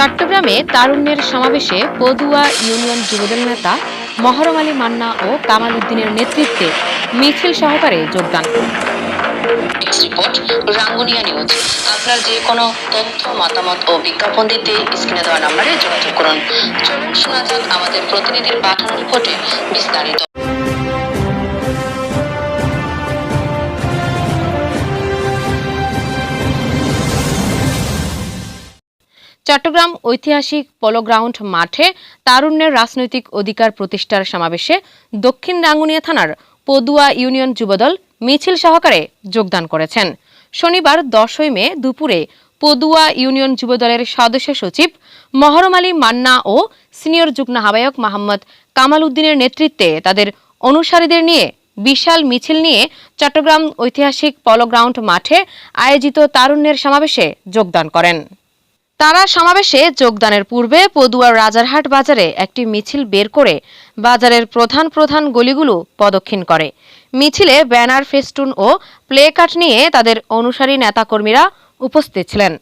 চট্টগ্রামে তারুণ্যের সমাবেশে পদুয়া ইউনিয়ন যুবদল নেতা মহরম আলী মান্না ও কামাল উদ্দিনের নেতৃত্বে মিছিল সহকারে যোগদান রিপোর্ট, রাঙ্গুনিয়া নিউজ। আপনার যে কোনো তথ্য, মতামত ও বিজ্ঞাপন দিতে স্ক্রিনে দেওয়া নম্বরে যোগাযোগ করুন। চলুন শোনা যাক আমাদের প্রতিনিধির পাঠানো রিপোর্টে বিস্তারিত। চট্টগ্রাম ঐতিহাসিক পোলো গ্রাউন্ড মাঠে তারুণ্যের রাজনৈতিক অধিকার প্রতিষ্ঠার সমাবেশে দক্ষিণ রাঙ্গুনিয়া থানার পদুয়া ইউনিয়ন যুবদল মিছিল সহকারে যোগদান করেছেন। শনিবার দশই মে দুপুরে পদুয়া ইউনিয়ন যুবদলের সদস্য সচিব মহরম আলী মান্না ও সিনিয়র যুগ্ম আহ্বায়ক মোহাম্মদ কামাল উদ্দিনের নেতৃত্বে তাদের অনুসারীদের নিয়ে বিশাল মিছিল নিয়ে চট্টগ্রাম ঐতিহাসিক পলো গ্রাউন্ড মাঠে আয়োজিত তারুণ্যের সমাবেশে যোগদান করেন। তারা সমাবেশে যোগদানের পূর্বে পদুয়ার রাজারহাট বাজারে একটি মিছিল বের করে বাজারের প্রধান প্রধান গলিগুলো প্রদক্ষিণ করে। মিছিলে ব্যানার, ফেস্টুন ও প্লে নিয়ে তাদের অনুসারী নেতাকর্মীরা উপস্থিত ছিলেন।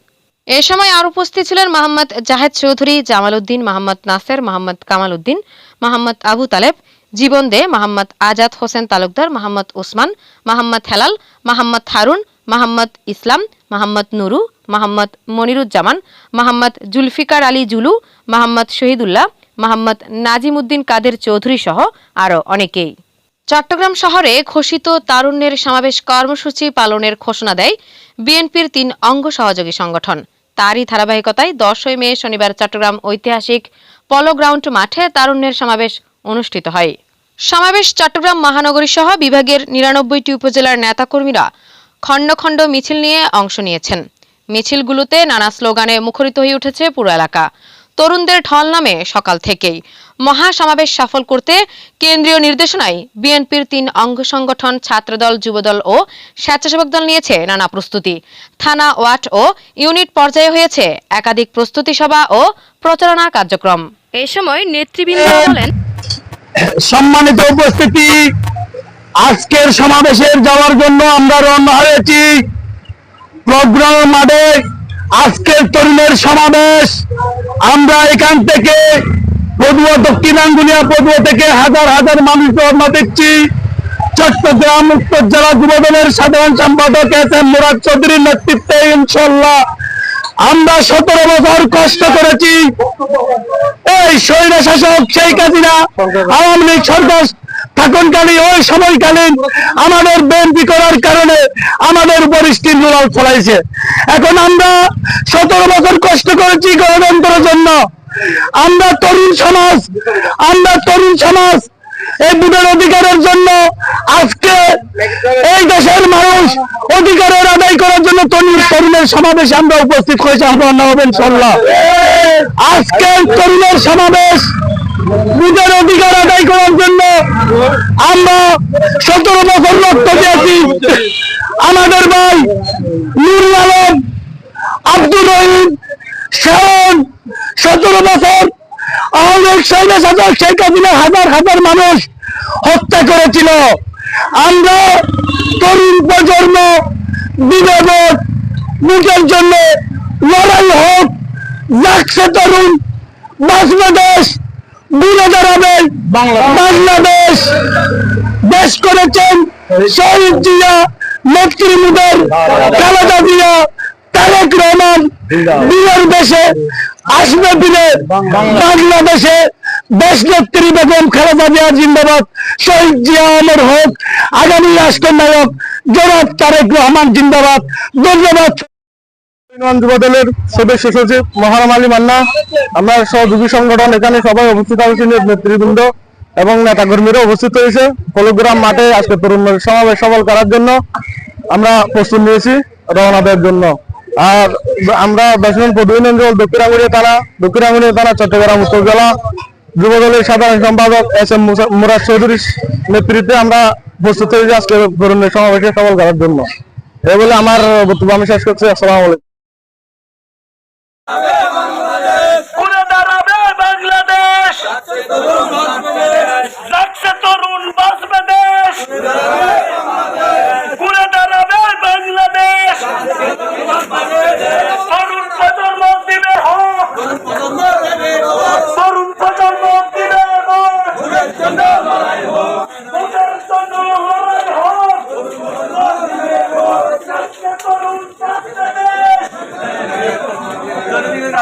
এ সময় আর উপস্থিত ছিলেন মোহাম্মদ জাহেদ চৌধুরী জামাল উদ্দিন মোহাম্মদ নাসের, মোহাম্মদ কামাল উদ্দিন মোহাম্মদ আবু তালেব, জীবন দে, মোহাম্মদ আজাদ হোসেন তালুকদার, মোহাম্মদ ওসমান, মোহাম্মদ হেলাল, মোহাম্মদ হারুন, মোহাম্মদ ইসলাম, মোহাম্মদ নুরু মোহাম্মদ মনিরুজ্জামান, মোহাম্মদ জুলফিকার আলী জুলু, মোহাম্মদ শহীদুল্লাহ, মোহাম্মদ নাজিমুদ্দিন কাদের চৌধুরী সহ আরও অনেকেই। চট্টগ্রাম শহরে ঘোষিত তারুণ্যের সমাবেশ কর্মসূচি পালনের ঘোষণা দেয় বিএনপির তিন অঙ্গ সহযোগী সংগঠন। তারই ধারাবাহিকতায় দশই মে শনিবার চট্টগ্রাম ঐতিহাসিক পলো গ্রাউন্ড মাঠে তারুণ্যের সমাবেশ অনুষ্ঠিত হয়। সমাবেশ চট্টগ্রাম মহানগরী সহ বিভাগের নিরানব্বইটি উপজেলার নেতাকর্মীরা খণ্ড খণ্ড মিছিল নিয়ে অংশ নিয়েছেন। মিছিলগুলোতে নানা স্লোগানে মুখরিত হয়ে উঠেছে পুরো এলাকা। তরুণদের ঢল নামে সকাল থেকেই। মহা সমাবেশ সফল করতে কেন্দ্রীয় নির্দেশনায় বিএনপির তিন অঙ্গ সংগঠন ছাত্রদল যুবদল ও স্বেচ্ছাসেবক দল নিয়েছে নানা প্রস্তুতি। থানা ওয়ার্ড ও ইউনিট পর্যায়ে হয়েছে একাধিক প্রস্তুতি সভা ও প্রচারণা কার্যক্রম। এ সময় নেতৃবৃন্দ বলেন সম্মানিত উপস্থিতি আজকের সমাবেশের যাওয়ার জন্য আমরা রওনা হয়েছি। প্রোগ্রাম মাঠে আজকের তরুণের সমাবেশ। আমরা এখান থেকে পদুয়া দক্ষিণ আঙ্গুলিয়া পদুয়া থেকে হাজার হাজার মানুষ রওনা দিচ্ছি চট্টগ্রাম, উত্তর জেলা যুবদলের সাধারণ সম্পাদক এস এম মুরাদ চৌধুরীর নেতৃত্বে ইনশাল্লাহ আমরা সতেরো বছর কষ্ট করেছি। এই স্বৈর শাসক শেখ হাসিনা, আওয়ামী লীগ সরকার থাকুনকালীন ওই সময়কালীন আমাদের বিএনপি করার কারণে আমাদের উপর স্টিল রোলার ফলাইছে। এখন আমরা সতেরো বছর কষ্ট করেছি গণতন্ত্রের জন্য। আমরা তরুণ সমাজ, আমরা তরুণ সমাজ এই ভোটের অধিকারের জন্য আজকে এই দেশের মানুষ অধিকারের আদায় করার জন্য তরুণ তরুণের সমাবেশে আমরা উপস্থিত হয়েছে। সাল্লাহ আজকের তরুণের সমাবেশ ভোটের অধিকার আদায় করার জন্য আমরা সতেরো বছর রক্ত দিয়েছি। আমাদের ভাই নুরুল আলম, আব্দুর রহিম, শাওন, সতেরো বছর। আমাদের সৈন্য শাসক শেখ হাসিনা হাজার হাজার মানুষ হত্যা করেছিল। আমরা তরুণ প্রজন্ম, বিনোদন, নিজের জন্য লড়াই হোক, যাচ্ছে তরুণ, বাঁচবে দেশ। ঘুরে দাঁড়াবেন বাংলাদেশ। দেশ করেছেন শহীদ জিয়া নেত্রীমুদের খালেদা জিয়া তারেক রহমান। বিয়ের দেশে আসবে দিনে। বাংলাদেশে দেশ নেত্রী বেগম খালেদা জিয়া জিন্দাবাদ। শহীদ জিয়া অমর হোক আগামী রাষ্ট্রনায়ক জনাব তারেক রহমান জিন্দাবাদ। ধন্যবাদ। মান্না, আমরা সহযোগী সংগঠন, এখানে সবাই হয়েছি নেতৃবৃন্দ এবং হয়েছে মাঠে সমাবেশ করার জন্য আমরা প্রস্তুত নিয়েছি জন্য। আর আমরা চট্টগ্রাম উত্তর জেলা যুব দলের সাধারণ সম্পাদক এস এম মুরাদ চৌধুরীর নেতৃত্বে আমরা প্রস্তুত হয়েছি আজকে তরুণের সমাবেশে সফল করার জন্য। এই বলে আমার বক্তব্য আমি শেষ করছি। আসসালামু আলাইকুম। Amen.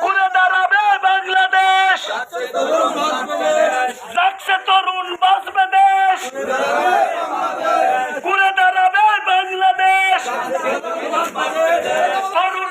ঘুরে দাঁড়াবে বাংলাদেশ লাগছে তরুণ বাঁচবে দেশ ঘুরে দাঁড়াবে বাংলাদেশ তরুণ